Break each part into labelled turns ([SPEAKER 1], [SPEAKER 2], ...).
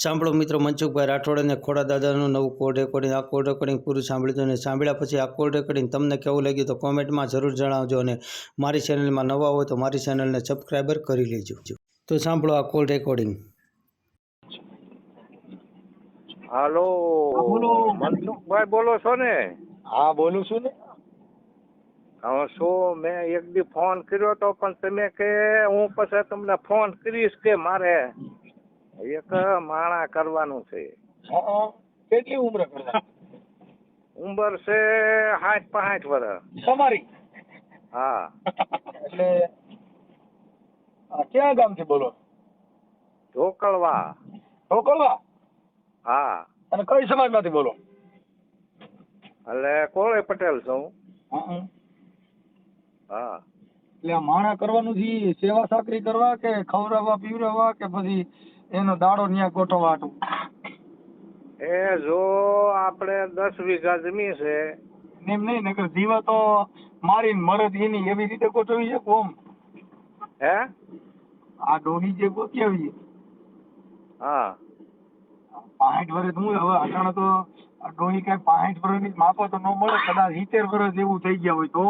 [SPEAKER 1] સાંભળો મિત્રો મનસુખભાઈ રાઠોડ અને ખોડા દાદાનું નવું કોડ રેકોર્ડિંગ આ કોડ રેકોર્ડિંગ પૂરું સાંભળ્યું અને સાંભળ્યા પછી આ કોડ રેકોર્ડિંગ તમને કેવું લાગ્યું તો કોમેન્ટમાં જરૂર જણાવજો અને મારી ચેનલમાં નવા હોય તો મારી ચેનલને સબસ્ક્રાઈબર કરી લેજો. તો સાંભળો આ કોલ રેકોર્ડિંગ
[SPEAKER 2] હાલો. મનસુખભાઈ બોલો છો ને?
[SPEAKER 3] હા બોલું છું ને.
[SPEAKER 2] હવે શું મેં એક દી ફોન કર્યો તો પણ તમે કે હું પછી તમને ફોન કરીશ કે મારે? એક માણા કરવાનું છે.
[SPEAKER 3] હા કેટલી ઉંમર કરતા
[SPEAKER 2] ઉંમર છે સાઠ પાંચ વર્ષ.
[SPEAKER 3] તમારી?
[SPEAKER 2] હા.
[SPEAKER 3] એટલે ક્યાં ગામથી બોલો?
[SPEAKER 2] ઢોકળવા.
[SPEAKER 3] ઢોકળવા?
[SPEAKER 2] હા.
[SPEAKER 3] અને કઈ સમાજમાંથી બોલો?
[SPEAKER 2] એટલે કોળે પટેલ છું.
[SPEAKER 3] હા
[SPEAKER 2] હા.
[SPEAKER 3] એટલે માણા કરવાનું છે સેવા સાકરી કરવા કે ખવડાવવા પીવડાવવા કે પછી એનો દાડો ન્યા ગોઠવવાનો
[SPEAKER 2] એ જો આપણે દસ વીઘા જમીન છે
[SPEAKER 3] એમ નહીં નકર જીવા તો મારીને મરદ એની એવી રીતે ગોઠવી છે કોમ
[SPEAKER 2] હે?
[SPEAKER 3] આ ડોહી જે ગોઠવી
[SPEAKER 2] હા.
[SPEAKER 3] પાંઠ વર્ષ હું હવે અટાણે તો ડોહી કઈ પાંઠ વર્ષની ની માપો તો ન મળે કદાચ સિત્તેર વર્ષ જેવું થઈ ગયા હોય તો.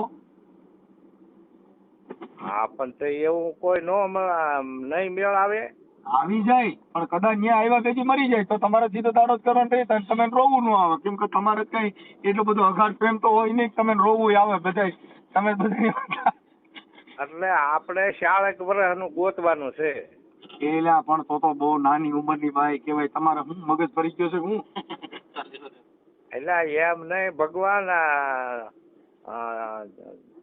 [SPEAKER 2] હા પણ તે એવું કોઈ નો નહીં મેળ આવે.
[SPEAKER 3] આવી જાય પણ કદાચ ત્યાં આવ્યા પછી મરી જાય તો તમારે સીધો દાડો જ કરવાનો રહે તો તમે રોવું ન આવે. કેમ કે તમારે કઈ એટલો બધો અઘાર પ્રેમ તો હોય નહીં તમે રોવું આવે બધા તમે બધા
[SPEAKER 2] એટલે આપણે શાળક વર્ષનું ગોતવાનું છે.
[SPEAKER 3] એલા પણ તો તો બહુ નાની ઉંમરની ભાઈ કહેવાય. તમારે હું મગજ ફરી ગયો છે હું?
[SPEAKER 2] એટલે એમ નહીં ભગવાન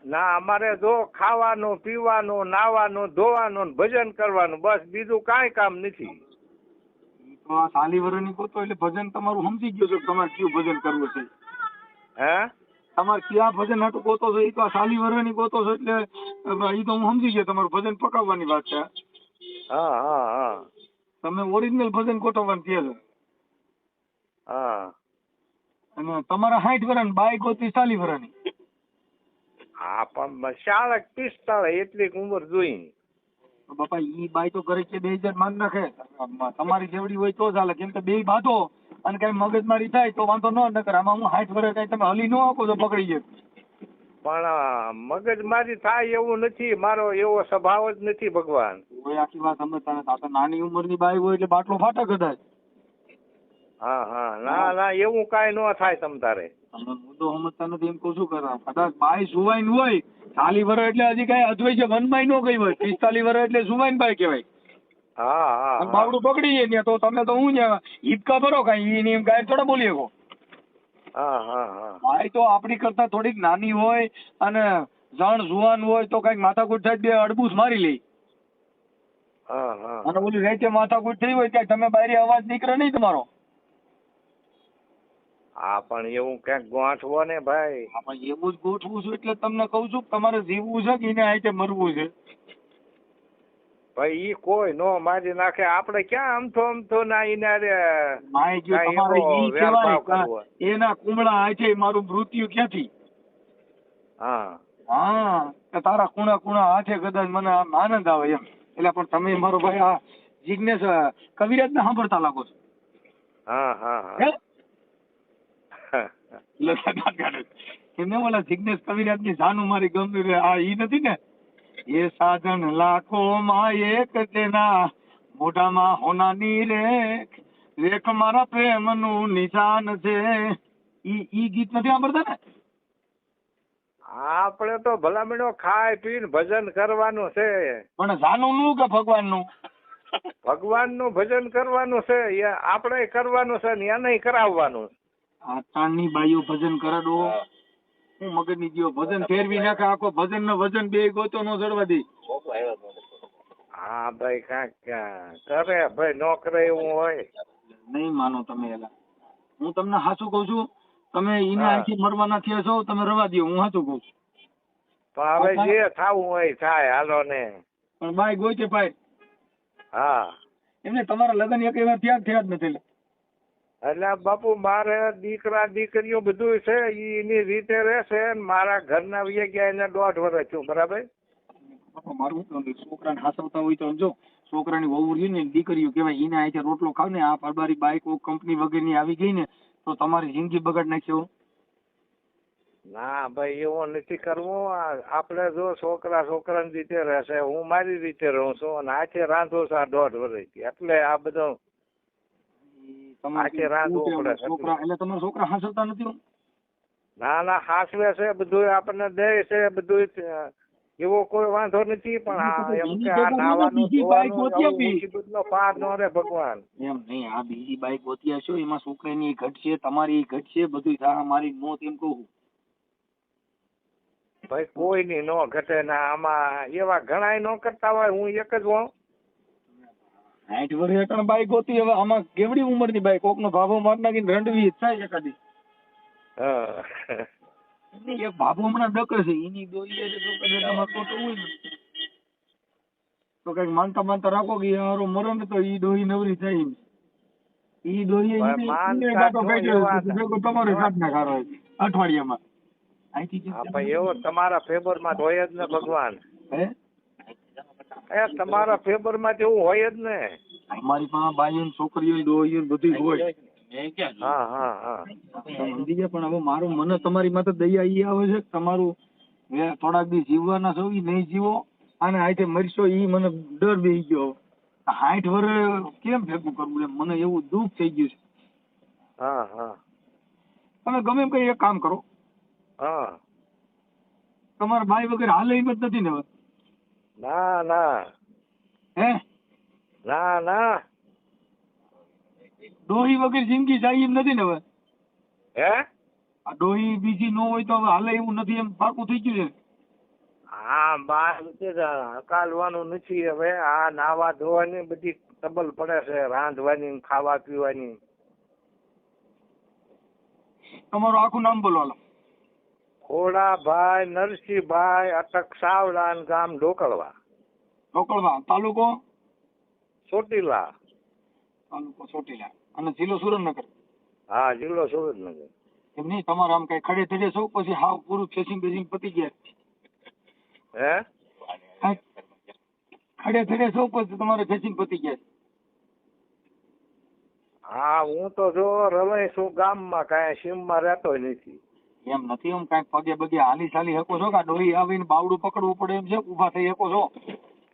[SPEAKER 2] ના અમારે જો ખાવાનું પીવાનું નાવાનું ધોવાનું ભજન કરવાનું બસ બીજું કાંઈ કામ નથી.
[SPEAKER 3] તો આ સાલી વર્ષની ગોતો એટલે ભજન તમારું સમજી ગયો છે તમારે કયું ભજન કરવું છે.
[SPEAKER 2] હે?
[SPEAKER 3] તમારે ક્યાં ભજન હાટું ગોતો છો? એ તો સાલી વર્ષની ગોતો છો એટલે એ તો હું સમજી ગયો તમારું ભજન પકાવવાની વાત છે.
[SPEAKER 2] હા હા હા.
[SPEAKER 3] તમે ઓરિજિનલ ભજન ગોઠવવાનું કહે છે.
[SPEAKER 2] હા.
[SPEAKER 3] અને તમારા સાઠ વર્ષ બાય ગોતી વર્ષની
[SPEAKER 2] હા પણ શાળક પિસ્તાળ એટલી ઉંમર જોઈ
[SPEAKER 3] બાપા ઈ બાઈ તો ઘરે છે બે હજાર માંગ નાખે. તમારી જેવડી હોય તો ચાલે કેમ કે બે બાધો અને કઈ મગજમારી થાય તો વાંધો ન નકર આમાં હું હાથ વર્ષ કઈ તમે હલી ન આપો તો પકડી જાય
[SPEAKER 2] પણ મગજ મગજમારી થાય એવું નથી. મારો એવો સ્વભાવ જ નથી ભગવાન.
[SPEAKER 3] કોઈ આખી વાત સમજતા નથી. આ તો નાની ઉંમરની બાઈ હોય એટલે બાટલો ફાટે કદાચ
[SPEAKER 2] હા હા. ના ના એવું કાંઈ ન થાય તમ તારે.
[SPEAKER 3] તમે મુદ્દો સમજતા નથી એમ કહું છું કરવા કદાચ બાઈ સુવાઈન હોય ચાલી વર્ષ એટલે હજી કઈ અદ્વૈત છે વનમાય નો ગઈ હોય પિસ્તાલીસ વર્ષ એટલે સુવાઈન બાઈ કહેવાય.
[SPEAKER 2] હા હા
[SPEAKER 3] બાવડું પકડી જાય ને તો તમે તો હું હિપકા ભરો કાંઈ એની એમ ગાય થોડા બોલી શકો.
[SPEAKER 2] હા હા હા.
[SPEAKER 3] ભાઈ તો આપણી કરતા થોડીક નાની હોય અને જણ જુવાન હોય તો કંઈક માથાકૂટ થાય બે અડબૂસ મારી લે.
[SPEAKER 2] હા હા.
[SPEAKER 3] અને ઓલી રાતે માથાકૂટ થઈ હોય ત્યાં તમે બારી અવાજ નીકળે નહીં તમારો.
[SPEAKER 2] હા પણ એવું ક્યાંક ગોઠવો ને ભાઈ.
[SPEAKER 3] એવું જ ગોઠવું છું એટલે તમને કહું છું તમારે જીવવું છે કે એને આઈટે મરવું છે?
[SPEAKER 2] ભાઈ ઈ કોઈ નો મારી નાખે. આપણે ક્યાં આમથો આમથો ના.
[SPEAKER 3] કે એના કુમળા હાથે મારું મૃત્યુ ક્યાંથી?
[SPEAKER 2] હા.
[SPEAKER 3] હા તારા કુણા કુણા હાથે કદાચ મને આમ આનંદ આવે એમ. એટલે પણ તમે મારો ભાઈ આ જિજ્ઞેસ કવિરાજ ને સાંભળતા લાગો છો?
[SPEAKER 2] હા. હા?
[SPEAKER 3] છે. એમને ઓલા જિજ્ઞેસ કવિરાજની જાનું મારી ગમતી આ ઈ નથી ને? એ સાધન લાખો માં એક તેના મોઢામાં હોનાની રેખ. રેખ મારા પ્રેમનું નિશાન છે. ઈ ઈ ગીત નથી સાંભળતા ને?
[SPEAKER 2] આપણે તો ભલામણો ખાઈ પીને ભજન કરવાનું છે.
[SPEAKER 3] પણ સાનું નું કે ભગવાનનું
[SPEAKER 2] ભગવાનનું ભજન કરવાનું છે. આપણે કરવાનું છે ને એને કરાવવાનું
[SPEAKER 3] આ તાણની બાઈઓ ભજન કરાડો હું. મગજની જીવો ભજન ફેરવી નાખે આખો ભજન નો વજન બે ગોતો નો જડવા દે.
[SPEAKER 2] હા ભાઈ કાંક. કરે ભાઈ નો કરે એવું હોય.
[SPEAKER 3] નહીં માનો તમે એલા. હું તમને સાચું કઉ છું તમે ઈને આખી મરવાના થયા છો તમે રવા દો હું સાચું કઉ છું.
[SPEAKER 2] પણ હવે જે થાવું હોય થાય હાલો ને.
[SPEAKER 3] પણ બાય ગોઈ છે ભાઈ?
[SPEAKER 2] હા.
[SPEAKER 3] એમને તમારા લગ્ન એક એવા ત્યાં થયા જ નથી એટલે.
[SPEAKER 2] બાપુ મારે દીકરા દીકરીઓ બધું છે એની રીતે રહેશે મારા ઘરના વીએ ગયા એને દોઢ વર્ષ છું બરાબર?
[SPEAKER 3] મારું છોકરાને હાસવતા હોય તો જો છોકરાની વહુ રહી ને દીકરીઓ કહેવાય એને આજે રોટલો ખાવ ને આ પરબારી બાઈક કંપની વગેરેની આવી ગઈ ને તો તમારી જિંદગી બગાડ નાખ્યો
[SPEAKER 2] ના ભાઈ એવું નથી કરવું. આ આપણે જો છોકરા છોકરાની રીતે રહેશે હું મારી રીતે રહું છું અને આખે રાંધો છે આ દોઢ વર્ષથી. એટલે આ બધું
[SPEAKER 3] ઈ તમારે
[SPEAKER 2] આખી રાત
[SPEAKER 3] શું કહેવું?
[SPEAKER 2] ઉપડે છે.
[SPEAKER 3] છોકરા એટલે તમારા છોકરા હાંસવતા નથી
[SPEAKER 2] ના ના હાસવે છે બધું આપણને દે છે બધું એવો કોઈ વાંધો નથી પણ એમ કે આ નાવાનું પાર ન રે ભગવાન.
[SPEAKER 3] એમ નહીં આ બીજી બાઈક ગોતી આવશો એમાં છોકરાની ઘટશે તમારી ઘટશે બધું થાય મારી મોત એમ કહું
[SPEAKER 2] ભાઈ કોઈની નો ઘટે ના આમાં એવા ઘણાય નો કરતા હોય હું એક જ હોઉં.
[SPEAKER 3] સાઠ વર્ષ હેઠળ બાઈક હોતી હવે આમાં કેવડી ઉંમરની બાઈક કોકનો ભાભો માર નાખીને રંડવી થાય એકાદી.
[SPEAKER 2] હા.
[SPEAKER 3] એક ભાભો હમણાં ડકે છે એની દોરી આમાં ખોટું હોય ને. તો કંઈક માનતા માનતા રાખો કે હારો ને તો ઈ દોરી નવરી થાય એમ. ઈ દોરી તમારે સાથ ના કારો અઠવાડિયામાં. અહીંથી
[SPEAKER 2] એવો તમારા ફેવરમાં જ ને ભગવાન.
[SPEAKER 3] હે?
[SPEAKER 2] એ તમારા ફેવરમાં એવું હોય જ ને.
[SPEAKER 3] અમારી પાસે બાઈઓ ને છોકરીઓ ને ડોહીઓ બધું હોય.
[SPEAKER 2] હા હા હા.
[SPEAKER 3] સમજી ગયા પણ હવે મારું મને તમારી માથે દયા ઈ આવે છે તમારું થોડાક દી જીવવાના છો ઈ નહીં જીવો અને હાથે મરશો ઈ મને ડર બે ગયો. હાઈટ વર્ષ કેમ ભેગું કરવું એમ? મને એવું દુઃખ થઈ ગયું છે.
[SPEAKER 2] હા હા.
[SPEAKER 3] તમે ગમે એમ કઈ એક કામ કરો.
[SPEAKER 2] હા.
[SPEAKER 3] તમારા ભાઈ વગેરે હાલે એમ જ નથી ને હવે.
[SPEAKER 2] ના ના.
[SPEAKER 3] હે?
[SPEAKER 2] ના ના.
[SPEAKER 3] ડોહી વગર જિંદગી જાય એમ નથી ને હવે?
[SPEAKER 2] હે?
[SPEAKER 3] આ ડોહી બીજી ન હોય તો હવે હાલે એવું નથી એમ પાકું થઈ ગયું છે.
[SPEAKER 2] હા બાર હકાલવાનું નથી હવે. આ નાવા ધોવાની બધી તબલ પડે છે રાંધવાની ખાવા પીવાની.
[SPEAKER 3] તમારું આખું નામ બોલો
[SPEAKER 2] ખોડાભાઈ નરસિંહભાઈ અટક સાવલાન ગામ ઢોકળવા.
[SPEAKER 3] ઢોકળવા તાલુકો?
[SPEAKER 2] ચોટીલા.
[SPEAKER 3] તાલુકો ચોટીલા. અને જિલ્લો સુરેન્દ્રનગર?
[SPEAKER 2] હા જિલ્લો સુરેન્દ્રનગર.
[SPEAKER 3] એમ નહીં તમારે આમ કઈ ખડે થડે છો? પછી હાવ પૂરું ફેસિંગ બેસિંગ પતી ગયા.
[SPEAKER 2] હે?
[SPEAKER 3] ખડે થડે છો? પછી તમારે ફેસિંગ પતી ગયા.
[SPEAKER 2] હા હું તો જો રવાઈ છું ગામમાં કાંઈ સીમમાં રહેતો નથી.
[SPEAKER 3] એમ નથી એમ કંઈક પગે બગે હાલી ચાલી શકો છો કે ડોહી આવીને બાવડું પકડવું પડે એમ છે ઊભા થઈ શકો છો?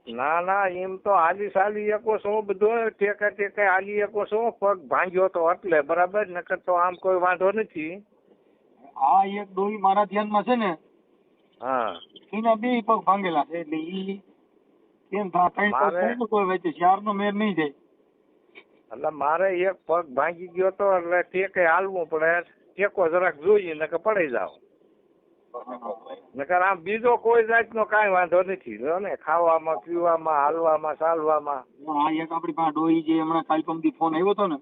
[SPEAKER 2] ના ના એમ તો હાલી સાલી શકો છો બધો ટેકે ટેકે હાલી શકો છો પગ ભાંગ્યો તો એટલે બરાબર? નકર તો આમ કોઈ વાંધો નથી.
[SPEAKER 3] આ એક ડોહી મારા ધ્યાનમાં છે ને
[SPEAKER 2] હા.
[SPEAKER 3] એના બે પગ ભાંગેલા છે એટલે ઈ કેમ થા ત્રણ પગ
[SPEAKER 2] મારે-
[SPEAKER 3] કોઈ તો વચ્ચે ચાર નો મેર નહીં જાય.
[SPEAKER 2] એટલે મારે એક પગ ભાંગી ગયો તો એટલે ટેકે હાલવું પડે. ટેકો જરાક જોઈએ નકર પડી જાવ નકર આમ બીજો કોઈ જાતનો કાંઈ વાંધો નથી. જો ને ખાવામાં પીવામાં હાલવામાં ચાલવામાં.
[SPEAKER 3] આ એક આપણી પાસે ડોહી જે હમણાં કાલ પમદી ફોન આવ્યો હતો ને.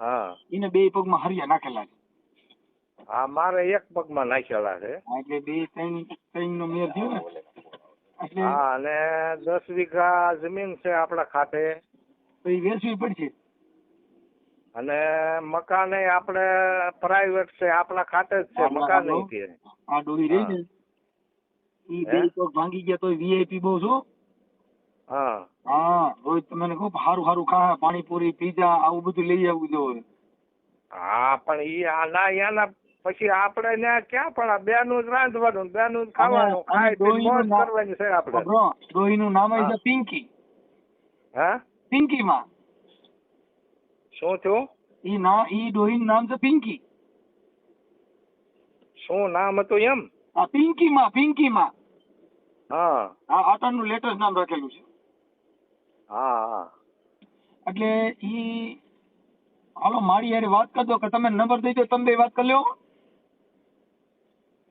[SPEAKER 2] હા.
[SPEAKER 3] એને બે પગમાં હરિયા નાખેલા છે.
[SPEAKER 2] હા મારે એક પગમાં નાખેલા છે.
[SPEAKER 3] એટલે બે ત્રણ ત્રણ નો મેર થયો ને.
[SPEAKER 2] હા અને દસ વીઘા જમીન છે આપણા ખાતે.
[SPEAKER 3] તો એ વેચવી પડશે.
[SPEAKER 2] અને મકાન આપણે પ્રાઇવેટ છે આપણા ખાતે જ છે મકાન. છે
[SPEAKER 3] આ ડોહી રહી ને ઈ બે તો ભાંગી ગયા તો વીઆઈપી બહુ છો?
[SPEAKER 2] હા.
[SPEAKER 3] હા રોહિત તમને કહું સારું સારું ખા પાણીપુરી પીઝા આવું બધું લઈ આવવું જોઈએ
[SPEAKER 2] હા પણ ઈ આના યાના પછી આપણે ને ક્યાં પણ આ બેનું જ રાંધવાનું બેનું જ ખાવાનું મોજ કરવાની છે આપણે.
[SPEAKER 3] ડોહી નું નામ. છે પિંકી.
[SPEAKER 2] હા?
[SPEAKER 3] પિંકી માં
[SPEAKER 2] શું થયું?
[SPEAKER 3] ઈ ના ઈ ડોહીનું નામ છે પિંકી.
[SPEAKER 2] શું નામ હતું એમ?
[SPEAKER 3] આ પિંકી માં પિંકી માં
[SPEAKER 2] હા.
[SPEAKER 3] આ આટાનું લેટેસ્ટ નામ રાખેલું છે.
[SPEAKER 2] હા હા.
[SPEAKER 3] એટલે ઈ હાલો મારી યારે વાત કરજો કે તમે નંબર દઈ દો તમે બે વાત કરી લ્યો.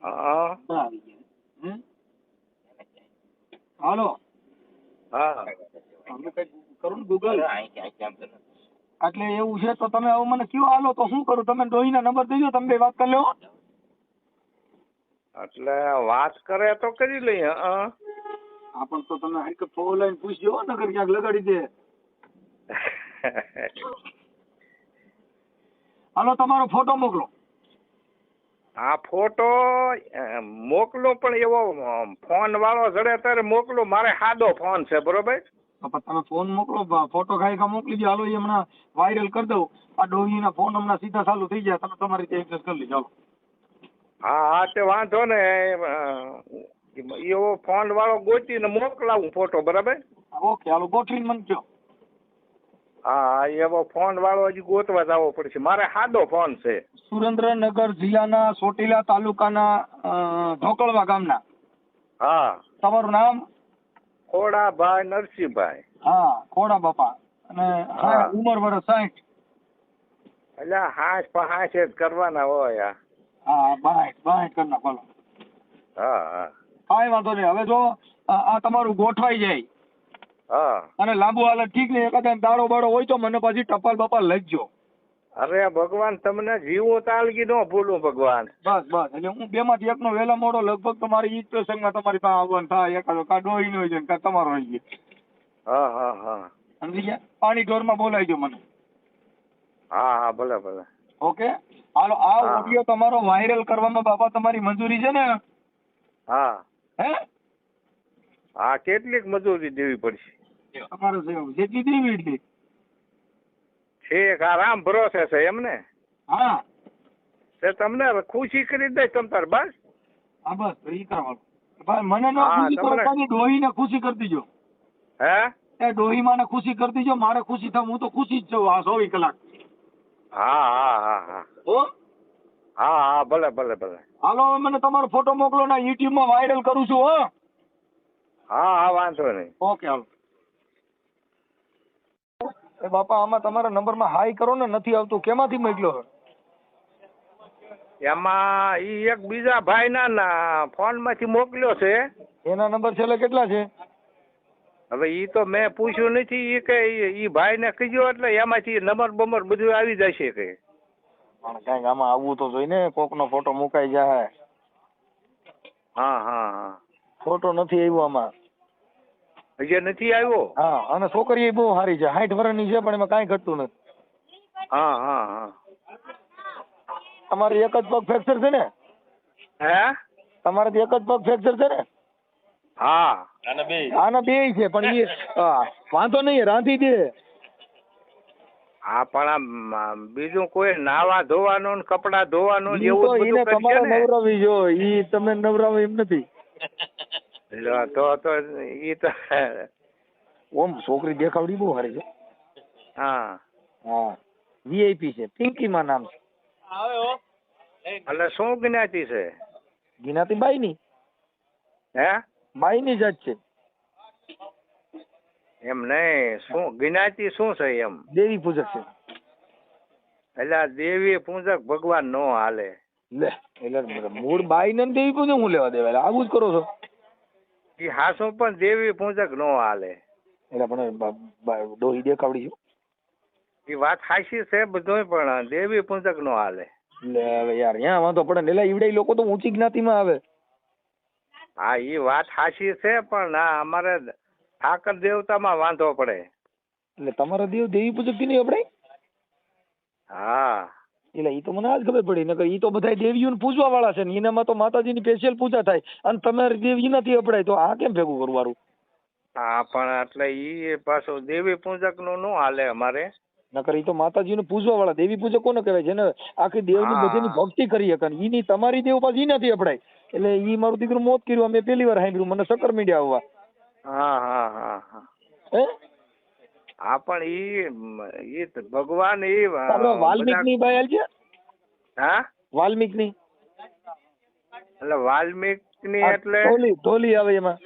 [SPEAKER 2] હા.
[SPEAKER 3] હે? હાલો.
[SPEAKER 2] હા.
[SPEAKER 3] કરું ગૂગલ? એટલે એવું છે તો તમે હવે મને કયો હાલો તો શું કરું? તમે ડોહીના નંબર દેજો તમે બે વાત કરી લ્યો
[SPEAKER 2] એટલે વાત કરે તો કરી લઈએ હા?
[SPEAKER 3] પણ તો તમે હરકત ફોન લઈને પૂછજો નગર ક્યાંક લગાડી દે. હાલો તમારો ફોટો મોકલો.
[SPEAKER 2] આ ફોટો મોકલો પણ એવો ફોન વાળો જડે ત્યારે મોકલો મારે સાદો ફોન છે બરોબર?
[SPEAKER 3] તમે ફોન મોકલો ફોટો ખાઈ મોકલી દો. હાલો એ હમણાં વાયરલ કરી દઉં. આ ડોહીના ફોન હમણાં સીધા ચાલુ થઈ જાય તમે તમારી રીતે એડજસ્ટ કરી લીધો.
[SPEAKER 2] હા હા તે વાંધો ને. એવો ફોન વાળો ગોતીને મોકલાવું ફોટો બરાબર?
[SPEAKER 3] ઓકે હાલો ગોઠવીને મને કહો
[SPEAKER 2] હા એવો ફોન વાળો હજી ગોતવા જવો પડશે. મારે સાદો ફોન છે.
[SPEAKER 3] સુરેન્દ્રનગર જિલ્લાના ચોટીલા તાલુકાના ઢોકળવા ગામના.
[SPEAKER 2] હા.
[SPEAKER 3] તમારું નામ?
[SPEAKER 2] ખોડાભાઈ નરસિંહભાઈ.
[SPEAKER 3] હા ખોડા બાપા. અને. ઉંમર વર્ષ સાઠ
[SPEAKER 2] એટલે હાશ પહાંસ જ કરવાના હોય.
[SPEAKER 3] હા બાઈટ બાઈટ કરી નાખો.
[SPEAKER 2] હા હા.
[SPEAKER 3] કાંઈ વાંધો નહીં. હવે જો આ તમારું ગોઠવાઈ જાય.
[SPEAKER 2] હા.
[SPEAKER 3] અને લાંબુ હાલત ઠીક ને એકાદ દાડો બાડો હોય તો મને પછી ટપાલ બપાલ લખજો.
[SPEAKER 2] અરે ભગવાન તમને જીવો તાલગી નો ભૂલું ભગવાન.
[SPEAKER 3] બસ બસ. એટલે હું બે માંથી એકનો વેલા મોડો લગભગ તમારી ઈચ્છો પ્રસંગમાં તમારી પાસે આવવાનું થાય. એકાદો કા ડોહી નો હોય છે ને કા તમારો હોય છે.
[SPEAKER 2] હા હા હા.
[SPEAKER 3] સમજી ગયા પાણી ઢોરમાં બોલાવજો મને.
[SPEAKER 2] હા હા ભલે ભલે.
[SPEAKER 3] ઓકે? હાલો આ. ઓડિયો તમારો વાયરલ કરવામાં બાપા તમારી મંજૂરી છે ને?
[SPEAKER 2] હા.
[SPEAKER 3] હે?
[SPEAKER 2] હા કેટલીક મજૂરી દેવી પડશે.
[SPEAKER 3] તમારે જેટલી દેવી એટલી.
[SPEAKER 2] છેક આરામ રામ ભરોસે છે એમ ને
[SPEAKER 3] હા.
[SPEAKER 2] તે તમને ખુશી કરી દે તમ તાર બસ?
[SPEAKER 3] હા બસ ઈ કરવાનું ભાઈ મને ન ખુશી કરો ખાલી ડોહીને ખુશી કરી દીજો.
[SPEAKER 2] હે?
[SPEAKER 3] એ ડોહી માને ખુશી કરી દીજો મારે ખુશી થાય હું તો ખુશી જ છું આ ચોવીસ કલાક.
[SPEAKER 2] હા હા હા હા.
[SPEAKER 3] ઓ
[SPEAKER 2] હા હા ભલે ભલે ભલે.
[SPEAKER 3] હાલો મને તમારો ફોટો મોકલો ને યુટ્યુબમાં વાયરલ કરું છું હો.
[SPEAKER 2] હા હા વાંધો નહીં.
[SPEAKER 3] ઓકે હાલો. એ બાપા આમાં તમારા નંબરમાં હાઈ કરો ને નથી આવતું. કેમાંથી મોકલ્યો
[SPEAKER 2] એમાં ઈ એક બીજા ભાઈના ના ફોનમાંથી મોકલ્યો છે.
[SPEAKER 3] એના નંબર છેલ્લે કેટલા છે?
[SPEAKER 2] હવે ઈ તો મેં પૂછ્યું નથી ઈ કે ઈ- ભાઈને કીધું એટલે એમાંથી નંબર બમર બધું આવી જશે કે.
[SPEAKER 3] પણ કાંઈક આમાં આવવું તો જોઈ ને કોકનો ફોટો મુકાઈ જાય.
[SPEAKER 2] હા હા હા.
[SPEAKER 3] ફોટો નથી આવ્યો આમાં.
[SPEAKER 2] હજી નથી આવ્યો?
[SPEAKER 3] હા અને છોકરી બહુ સારી છે. સાઠ વર્ષની છે પણ એમાં કાંઈ ઘટતું નથી.
[SPEAKER 2] હા હા હા.
[SPEAKER 3] તમારે એક જ પગ ફ્રેક્ચર છે ને?
[SPEAKER 2] હે?
[SPEAKER 3] તમારે એક જ પગ ફ્રેક્ચર છે ને?
[SPEAKER 2] હા.
[SPEAKER 3] આના બે. છે પણ એ વાંધો નહીં રાંધી દે.
[SPEAKER 2] હા પણ આમ આમ બીજું કોઈ નાવા ધોવાનું ને કપડા ધોવાનું એવું બધું કરશે ને?
[SPEAKER 3] નવરાવી જો ઈ તમે નવરાવી એમ નથી.
[SPEAKER 2] તો તો ઈ તો
[SPEAKER 3] ઓમ છોકરી દેખાવડી બહુ સારી છે.
[SPEAKER 2] હા.
[SPEAKER 3] હા. વીઆઈપી છે. પિંકીમાં નામ છે.
[SPEAKER 2] એટલે શું જ્ઞાતિ છે?
[SPEAKER 3] જ્ઞાતિ બાઈ ની
[SPEAKER 2] હે?
[SPEAKER 3] બાઈની જાત છે.
[SPEAKER 2] એમ નહીં. શું જ્ઞાતિ શું છે એમ?
[SPEAKER 3] દેવી પૂજક છે.
[SPEAKER 2] એટલે દેવી પૂજક ભગવાન નો હાલે.
[SPEAKER 3] લે એટલે મૂળ બાઈ ને દેવી પૂજક હું લેવા દેવા? આવું જ કરો છો.
[SPEAKER 2] ઈ હાસો પણ દેવી પૂજક નો હાલે.
[SPEAKER 3] એટલે પણ ડોહી દેખાવડી છે?
[SPEAKER 2] ઈ વાત હાસી છે બધોય પણ દેવી પૂજક નો હાલે.
[SPEAKER 3] લે હવે યાર ત્યાં વાંધો પડે ને. એટલે ઈવડે લોકો તો ઊંચી જ્ઞાતિમાં આવે.
[SPEAKER 2] હા એ વાત હાસી છે પણ ના અમારે ઠાકર દેવતામાં વાંધો પડે.
[SPEAKER 3] એટલે તમારા દેવ દેવી પૂજકથી નહીં આપણે એટલે એ તો મને આજ ખબર પડી નકર ઈ તો બધા દેવીઓને પૂજવા વાળા છે ને એનામાં તો માતાજીની સ્પેશિયલ પૂજા થાય અને તમારી દેવી નથી અપડાય તો આ કેમ ભેગું કરવાનું?
[SPEAKER 2] હા પણ એટલે એ પાછો દેવી પૂજકનું નો હાલે અમારે.
[SPEAKER 3] નકર એ તો માતાજીને પૂજવા વાળા દેવી પૂજક કોને કહેવાય? જેને આખી દેવની. બધીની ભક્તિ કરી શકે ને ઈની તમારી દેવ પાછી નથી અપડાય એટલે એ મારું દીકરું મોત કર્યું અમે પહેલી વાર સાંભળ્યું મને સકર મીડિયા આવવા.
[SPEAKER 2] હા હા હા હા.
[SPEAKER 3] હે?
[SPEAKER 2] હા પણ ઈ ઈ ભગવાન ઈ
[SPEAKER 3] વાલ્મીકિની બાયલ છે?
[SPEAKER 2] હા?
[SPEAKER 3] વાલ્મીકની
[SPEAKER 2] એટલે વાલ્મીકની એટલે
[SPEAKER 3] ઢોલી ઢોલી આવે એમાં.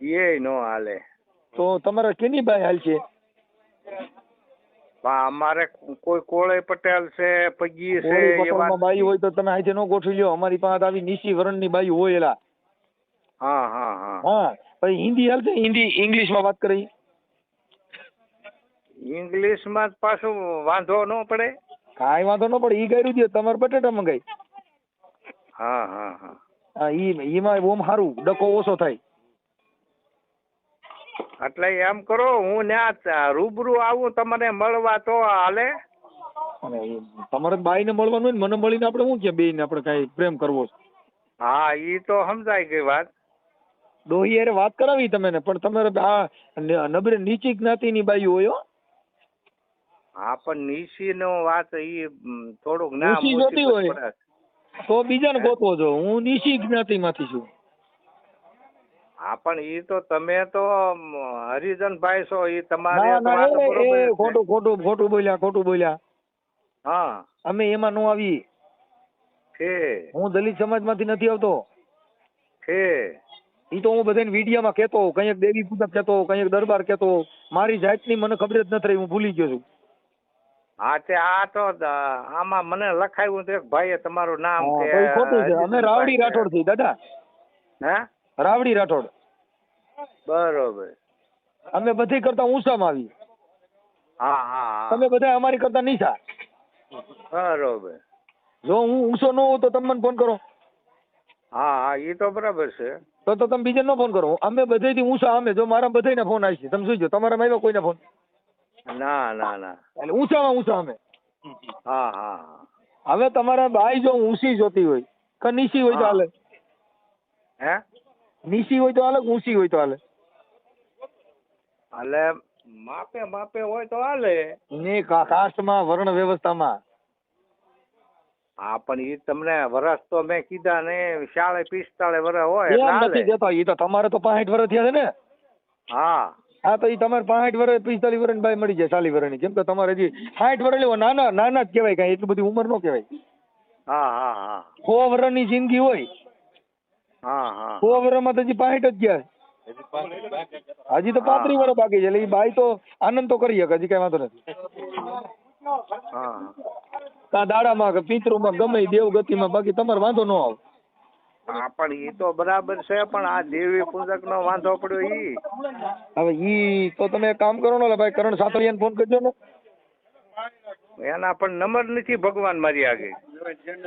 [SPEAKER 2] એ નો હાલે.
[SPEAKER 3] તો તમારે કેની બાય હાલ છે?
[SPEAKER 2] અમારે કોઈ કોળે પટેલ છે પગી છે એવા
[SPEAKER 3] બાઈ હોય તો તમે આજે નો ગોઠવી લ્યો. અમારી પાસે આવી નીચી વરણની બાઈ હોય એલા.
[SPEAKER 2] હા હા હા.
[SPEAKER 3] હા પછી હિન્દી હાલશે હિન્દી ઇંગ્લિશમાં વાત કરી?
[SPEAKER 2] ઇંગ્લિશમાં પાછું વાંધો ન પડે.
[SPEAKER 3] કાંઈ વાંધો ન પડે. ઈ કર્યું દે તમારે બટેટા મંગાઈ.
[SPEAKER 2] હા હા હા.
[SPEAKER 3] હા ઈ ઈમાં ઓમ સારું ડકો ઓછો થાય.
[SPEAKER 2] એટલે એમ કરો હું ત્યાં રૂબરૂ આવું તમને મળવા તો હાલે.
[SPEAKER 3] તમારે બાઈને મળવાનું હોય ને મને મળીને આપણે શું કે બેયને આપણે કાંઈ પ્રેમ કરવો છે.
[SPEAKER 2] હા ઈ તો સમજાય ગઈ વાત.
[SPEAKER 3] ડોહી હારે વાત કરાવી તમે ને પણ તમારે આ નબરે નીચી જ્ઞાતિની બાઈ હોય હો
[SPEAKER 2] પણ નિશી નો વાત ઈ થોડુંક ના
[SPEAKER 3] નીચી જોતી હોય. તો બીજાને ગોતવો છો હું નીચી જ્ઞાતિમાંથી છું.
[SPEAKER 2] હા પણ એ તો તમે તો હરિજન હરિજનભાઈ છો એ તમારે
[SPEAKER 3] એ- એ. ખોટું ખોટું ખોટું બોલ્યા ખોટું બોલ્યા.
[SPEAKER 2] હા.
[SPEAKER 3] અમે એમાં નો આવી
[SPEAKER 2] છે.
[SPEAKER 3] હું દલિત સમાજમાંથી નથી આવતો.
[SPEAKER 2] છે.
[SPEAKER 3] ઈ તો હું બધાને વિડીયોમાં કહેતો હોઉં. કંઈક દેવી પૂજક કહેતો હોઉં, કંઈક દરબાર કહેતો હોઉં. મારી જાતની મને ખબર જ નથી રહી હું ભૂલી ગયો છું.
[SPEAKER 2] હા તે આ તો આમાં મને લખાયું તો એક ભાઈએ તમારું નામ કે
[SPEAKER 3] ખોટું છે. અમે રાવડી રાઠોડથી દાદા.
[SPEAKER 2] હે?
[SPEAKER 3] રાવડી રાઠોડ.
[SPEAKER 2] બરોબર.
[SPEAKER 3] અમે બધી કરતા ઊંચામાં આવી
[SPEAKER 2] હા હા
[SPEAKER 3] તમે બધા અમારી કરતા નીચા.
[SPEAKER 2] બરોબર.
[SPEAKER 3] જો હું ઊંચો ન હોઉં તો તમે મને ફોન કરો.
[SPEAKER 2] હા હા એ તો બરાબર છે.
[SPEAKER 3] તો તો તમે બીજા ન ફોન કરો. અમે બધેથી ઊંચા અમે જો મારા બધાયના ફોન આવી છે. તમે જોઈજો તમારા માં કોઈને ફોન?
[SPEAKER 2] ના ના ના.
[SPEAKER 3] એટલે ઊંચામાં ઊંચા અમે
[SPEAKER 2] હા હા
[SPEAKER 3] હવે તમારે બાઈ જો ઊંચી જોતી હોય કે નીચી હોય તો હાલે.
[SPEAKER 2] હે?
[SPEAKER 3] નીચી હોય તો હાલે ઊંચી હોય તો હાલે?
[SPEAKER 2] હાલે માપે માપે હોય તો હાલે.
[SPEAKER 3] ને કાસ્ટમાં વર્ણ વ્યવસ્થામાં?
[SPEAKER 2] હા પણ ઈ તમને વરસ તો મેં કીધા ને શાળે પિસ્તાળે વરસ હોય
[SPEAKER 3] નથી દેતો એ તો તમારે તો પાંઠ વર્ષ થયા છે ને.
[SPEAKER 2] હા.
[SPEAKER 3] હા તો એ તમારે પાંઠ વર્ષ પિસ્તાલીસ વર્ષની બાઈ મળી જાય ચાલીસ વર્ષની કેમ કે તમારે હજી સાઠ વર્ષ લેવો નાના નાના જ કહેવાય કાંઈ એટલી બધી ઉંમર ન કહેવાય.
[SPEAKER 2] હા હા હા.
[SPEAKER 3] સો વર્ષની જિંદગી હોય.
[SPEAKER 2] હા હા.
[SPEAKER 3] સો વર્ષમાં તો હજી પાંઠ જ ગયા. હજી તો પાંત્રીસ વર્ષ બાકી છે. એટલે એ બાઈ તો આનંદ તો કરી શકે હજી કઈ વાંધો નથી. દાડામાં કે પિતૃમાં ગમે ઈ દેવગતિમાં બાકી તમારે વાંધો ન આવે.
[SPEAKER 2] હા પણ ઈ તો બરાબર છે પણ આ દેવી પૂજક નો વાંધો પડ્યો ઈ.
[SPEAKER 3] હવે ઈ તો તમે કામ કરો ને ભાઈ કરણ સાતળિયાને ફોન કરજો ને.
[SPEAKER 2] એના પણ નંબર નથી ભગવાન મારી આગે.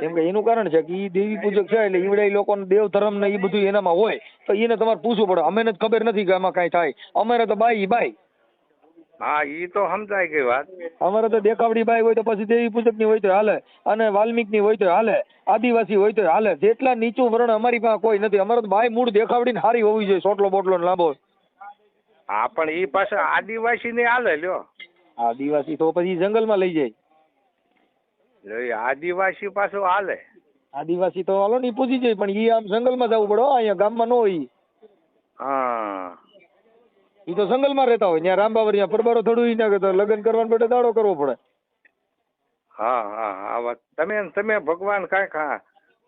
[SPEAKER 3] કેમ કે એનું કારણ છે કે ઈ દેવી પૂજક છે એટલે ઈવડે ઈ લોકોને દેવ ધર્મ ને ઈ બધું એનામાં હોય તો એને તમારે પૂછવું પડે. અમને ને ખબર નથી કે આમાં કઈ થાય. અમારે તો બાઈ બાઈ.
[SPEAKER 2] હા ઈ તો સમજાય ગઈ વાત.
[SPEAKER 3] અમારે તો દેખાવડી બાઈ હોય તો પછી દેવી પુસ્તકની હોય તો હાલે અને વાલ્મિકની હોય તો હાલે આદિવાસી હોય તો હાલે. જેટલા નીચું વર્ણ અમારી પાસે કોઈ નથી. અમારે તો બાઈ મૂળ દેખાવડી ને હારી હોવી જોઈએ સોટલો બોટલો ને લાંબો.
[SPEAKER 2] હા પણ ઈ પાસે આદિવાસી ને હાલે લ્યો.
[SPEAKER 3] આદિવાસી તો પછી જંગલમાં લઈ જાય.
[SPEAKER 2] આદિવાસી પાછું હાલે.
[SPEAKER 3] આદિવાસી તો હાલો ને પૂછી જાય પણ ઈ આમ જંગલમાં જવું પડે અહીંયા ગામમાં ન હોય.
[SPEAKER 2] હા.
[SPEAKER 3] ઈ તો જંગલમાં રહેતા હોય. ત્યાં રામબાવરિયા પરબારો થોડું ઈ ના કરતા લગ્ન કરવાનું માટે દાડો કરવો પડે.
[SPEAKER 2] હા હા હા વાત. તમે તમે ભગવાન કાંઈક હા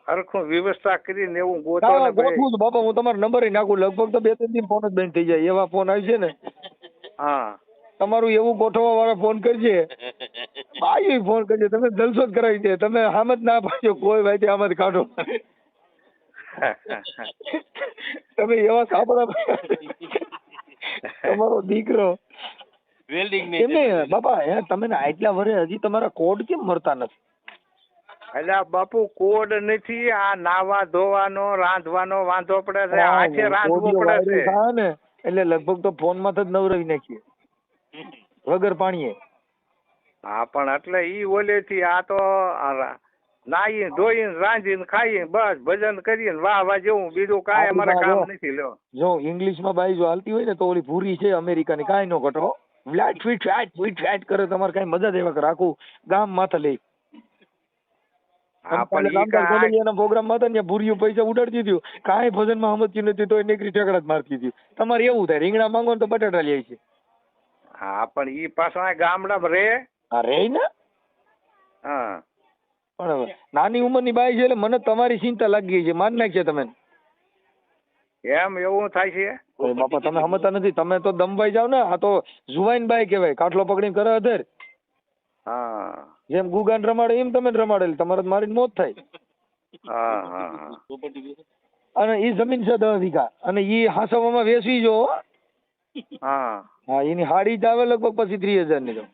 [SPEAKER 2] હરખું વ્યવસ્થા કરીને એવું ગોતો ને
[SPEAKER 3] ગોઠવું બાપા હું તમારો નંબર નાખું. લગભગ તો બે ત્રણ દિન ફોન જ બંધ થઈ જાય. એવા ફોન આવી છે ને.
[SPEAKER 2] હા.
[SPEAKER 3] તમારું એવું ગોઠવવા વાળા ફોન કરજે. ભાઈ ફોન કરજે. તમે જલસો જ કરાવી દે. તમે આમ જ ના પાડજો. કોઈ ભાઈ આમ જ કાઢો. તમે એવા સાંભળા તમારો દીકરો. એમ નહીં? બાપા હે તમે ને આટલા વર્ષે હજી તમારા કોડ કેમ મરતા નથી?
[SPEAKER 2] એટલે આ બાપુ કોડ નથી આ નાવા ધોવાનો રાંધવાનો વાંધો પડે છે
[SPEAKER 3] આ
[SPEAKER 2] છે રાંધવું પડે છે.
[SPEAKER 3] એટલે લગભગ તો ફોનમાં જ નવરાવી નાખીએ. વગર પાણીએ.
[SPEAKER 2] હા પણ એટલે ઈ ઓલેથી આ તો રાંધી ધોઈને રાંધીને ખાઈએ બસ ભજન કરીને વાહ વાહ જેવું. બીજું કાંઈ અમારે કામ નથી લો
[SPEAKER 3] જો ઇંગ્લિશમાં બાઈ જો હાલતી હોય ને તો ઓલી ભૂરી છે અમેરિકાની કાંઈ નો ઘટો flat feet flat feet flat કરે તમારે કાંઈ મજા દેવા કરે આખું ગામ માથે લઈ. પ્રોગ્રામ હતા ને ભૂરીઓ પૈસા ઉડાડતી હતી. કાંઈ ભજનમાં સમજતી નથી તો નીકળી ઠેકડા જ મારતી હતી. તમારે એવું થાય રીંગણા માંગો ને તો બટાટા લે છે
[SPEAKER 2] હા પણ ઈ પાછા ગામડામાં રે
[SPEAKER 3] હા રે ને?
[SPEAKER 2] હા.
[SPEAKER 3] પણ નાની ઉંમરની બાઈ છે એટલે મને તમારી ચિંતા લાગી ગઈ છે. માન નાખશે તમે.
[SPEAKER 2] એમ એવું થાય છે?
[SPEAKER 3] બાપા તમે સમજતા નથી. તમે તો દમવાઈ જાવ ને આ તો જુવાઈન બાઈ કહેવાય. કાટલો પકડીને કરે અધર.
[SPEAKER 2] હા.
[SPEAKER 3] જેમ ગુગાન રમાડે એમ તમે રમાડેલ તમારે મારી મોત થાય.
[SPEAKER 2] હા હા હા.
[SPEAKER 3] અને એ જમીન છે દસ વીઘા. અને એ હાસવામાં વેચવી જો હા.
[SPEAKER 2] હા.
[SPEAKER 3] એની હાડી જ આવે લગભગ પછી ત્રીસ હજારની તો.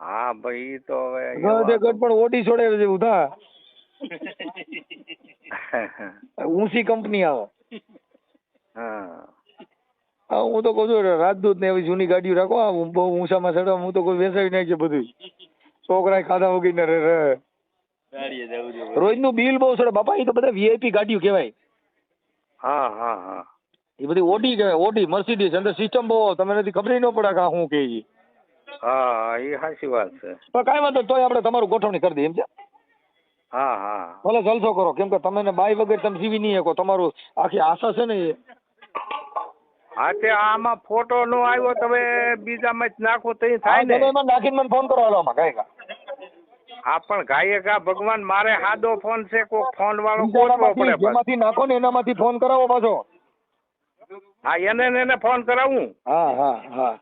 [SPEAKER 2] હા ભાઈ તો હવે
[SPEAKER 3] ગધે ગઢ પણ ઓડી છોડે છે ઉધા. ઊંચી કંપની આવો.
[SPEAKER 2] હા.
[SPEAKER 3] હા હું તો કહું છું રાજદૂત ને એવી જૂની ગાડીઓ રાખો આ બહુ ઊંચામાં ચડવા હું તો કોઈ વેચાવી નાખીએ બધું છોકરા ખાધા વગીને રે રે. રોજનું બિલ બહુ ચડે. બાપા એ તો બધા વીઆઈપી ગાડીઓ કહેવાય.
[SPEAKER 2] હા હા હા.
[SPEAKER 3] એ બધી ઓડી કહેવાય ઓડી મર્સિડીઝ અંદર સિસ્ટમ બહુ તમે નથી ખબર ન પડે કે શું કે.
[SPEAKER 2] હા એ સાચી વાત છે.
[SPEAKER 3] પણ કાંઈ વાંધો તોય આપણે તમારું ગોઠવણી કરી દઈએ એમ છે?
[SPEAKER 2] હા હા.
[SPEAKER 3] ભલે જલસો કરો કેમ કે તમે ને બાઈ વગર તમે જીવી નહીં શકો તમારું આખી આશા છે ને એ?
[SPEAKER 2] હા તે આમાં ફોટો નો આવ્યો તમે બીજામાં જ નાખો તો થાય ને.
[SPEAKER 3] એમાં નાખીને મને ફોન કરો હાલો આમાં કાંઈ
[SPEAKER 2] હા પણ ગાયકા ભગવાન મારે હાદો ફોન છે કોક ફોન વાળો ગોતવો પડે.
[SPEAKER 3] જેમાંથી નાખો ને એનામાંથી ફોન કરાવો પાછો.
[SPEAKER 2] હા એને એને ફોન કરાવું.
[SPEAKER 3] હા હા હા.